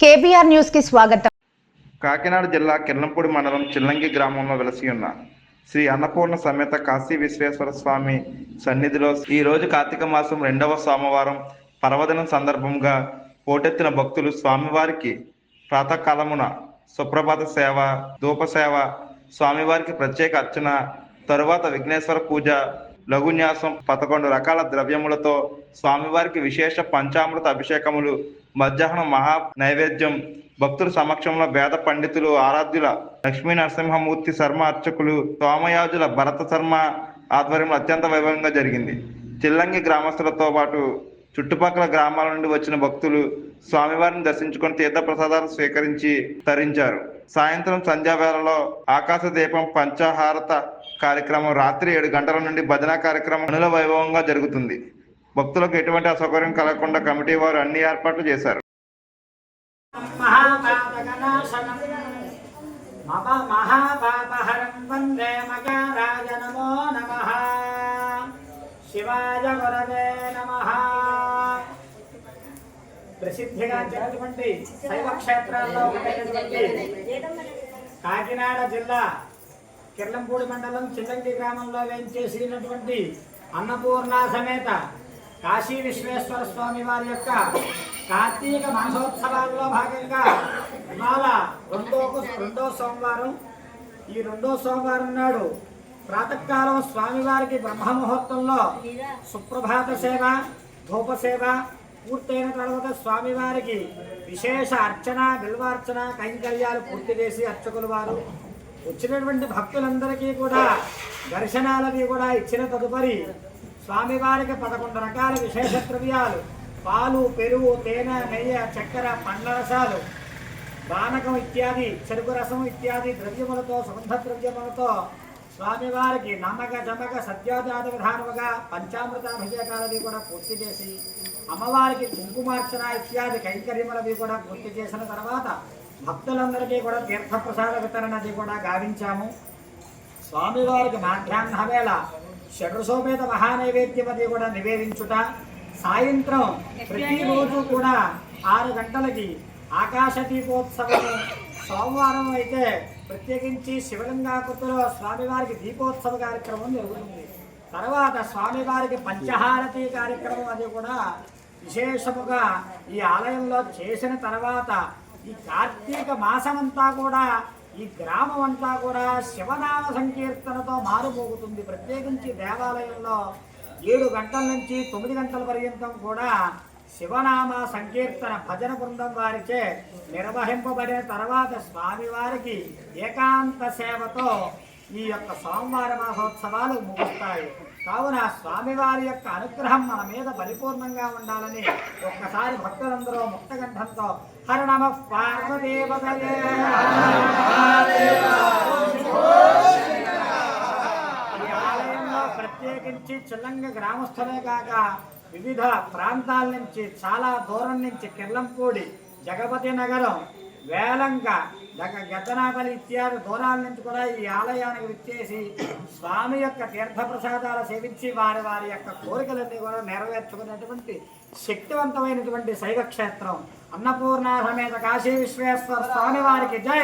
KBR న్యూస్కి స్వాగతం. కాకినాడ జిల్లా కిర్లంపూడి మండలం చిల్లంగి గ్రామంలో వెలసి ఉన్న శ్రీ అన్నపూర్ణ సమేత కాశీ విశ్వేశ్వర స్వామి సన్నిధిలో ఈ రోజు కార్తీక మాసం రెండవ సోమవారం పర్వదినం సందర్భంగా పోటెత్తిన భక్తులు స్వామివారికి ప్రాతకాలమున సుప్రభాత సేవ ధూప సేవ స్వామివారికి ప్రత్యేక అర్చన తరువాత విఘ్నేశ్వర పూజ లఘున్యాసం పదకొండు రకాల ద్రవ్యములతో స్వామివారికి విశేష పంచామృత అభిషేకములు మధ్యాహ్నం మహా నైవేద్యం భక్తుల సమక్షంలో వేద పండితులు ఆరాధ్యుల లక్ష్మీ నరసింహమూర్తి శర్మ అర్చకులు సోమయాజుల భరత శర్మ ఆధ్వర్యంలో అత్యంత వైభవంగా జరిగింది. చిల్లంగి గ్రామస్తులతో పాటు చుట్టుపక్కల గ్రామాల నుండి వచ్చిన భక్తులు స్వామివారిని దర్శించుకొని తీర్థప్రసాదాలు స్వీకరించి తరించారు. సాయంత్రం సంధ్యావేళలో ఆకాశ దీపం పంచహారత కార్యక్రమం రాత్రి ఏడు గంటల నుండి భజన కార్యక్రమం అనుల వైభవంగా జరుగుతుంది. భక్తులకు ఎటువంటి అసౌకర్యం కలగకుండా కమిటీ వారు అన్ని ఏర్పాట్లు చేశారు. మహాపాపహరం వందే నమో నమ శివాయ గురవే నమ ప్రసిద్ధిగా జరిగినటువంటి శైవ క్షేత్రాల్లో ఒకటైనటువంటి కాకినాడ జిల్లా కిర్లంపూడి మండలం చిల్లంటి గ్రామంలో వేయించేసినటువంటి అన్నపూర్ణ సమేత కాశీ విశ్వేశ్వర స్వామి వారి యొక్క కార్తీక మాసోత్సవాల్లో భాగంగా ఇవాళ రెండో రెండో సోమవారం. ఈ రెండో సోమవారం నాడు ప్రాతకాలం స్వామివారికి బ్రహ్మ ముహూర్తంలో సుప్రభాత సేవ ధూప సేవ పూర్తయిన తర్వాత స్వామివారికి విశేష అర్చన బిల్వార్చన కైంకర్యాలు పూర్తి చేసి అర్చకులు వారు. వచ్చినటువంటి భక్తులందరికీ కూడా దర్శనాలకి కూడా ఇచ్చిన తదుపరి స్వామివారికి పదకొండు రకాల విశేష ద్రవ్యాలు. పాలు పెరుగు తేనె నెయ్యి చక్కెర పండ్ల రసాలు. బానకం ఇత్యాది చెరుకు రసం ఇత్యాది ద్రవ్యములతో సుగంధ ద్రవ్యములతో స్వామివారికి నమ్మక జమక సత్యోజాత విధానముగా పంచామృతాభిషేకాలవి కూడా పూర్తి చేసి అమ్మవారికి కుంకుమార్చన ఇత్యాది కైంకర్యములవి కూడా పూర్తి చేసిన తర్వాత భక్తులందరికీ కూడా తీర్థప్రసాద వితరణది కూడా గావించాము. స్వామివారికి మాధ్యాహ్న వేళ షడ్రసోపేత మహానైవేద్యమది కూడా నివేదించుట సాయంత్రం ప్రతిరోజు కూడా ఆరు గంటలకి ఆకాశ దీపోత్సవము సోమవారం అయితే ప్రత్యేకించి శివలింగాకృతిలో స్వామివారికి దీపోత్సవ కార్యక్రమం జరుగుతుంది. తర్వాత స్వామివారికి పంచహారతి కార్యక్రమం అది కూడా విశేషముగా ఈ ఆలయంలో చేసిన తర్వాత ఈ కార్తీక మాసమంతా కూడా ఈ గ్రామం అంతా కూడా శివనామ సంకీర్తనతో మారుమోగుతుంది. ప్రత్యేకించి దేవాలయంలో ఏడు గంటల నుంచి తొమ్మిది గంటల పర్యంతం కూడా శివనామ సంకీర్తన భజన బృందం వారిచే నిర్వహింపబడిన తర్వాత స్వామివారికి ఏకాంత సేవతో ఈ యొక్క సోమవార మహోత్సవాలు ముగుస్తాయి. కావున స్వామివారి యొక్క అనుగ్రహం మన మీద పరిపూర్ణంగా ఉండాలని ఒక్కసారి భక్తులందరూ ముక్తగంధంతో హర నమ ఈ ఆలయంలో ప్రత్యేకించి చిల్లంగ గ్రామస్తులే కాక వివిధ ప్రాంతాల నుంచి చాలా దూరం నుంచి కిర్లంపూడి జగపతి నగరం వేలంక దగ ఇత్యాది దూరాల నుంచి కూడా ఈ ఆలయానికి విచ్చేసి స్వామి యొక్క తీర్థప్రసాదాలు సేవించి వారి వారి యొక్క కోరికలన్నీ కూడా నెరవేర్చుకునేటువంటి శక్తివంతమైనటువంటి శైవ క్షేత్రం అన్నపూర్ణ సమేత కాశీ విశ్వేశ్వర స్వామి వారికి జై!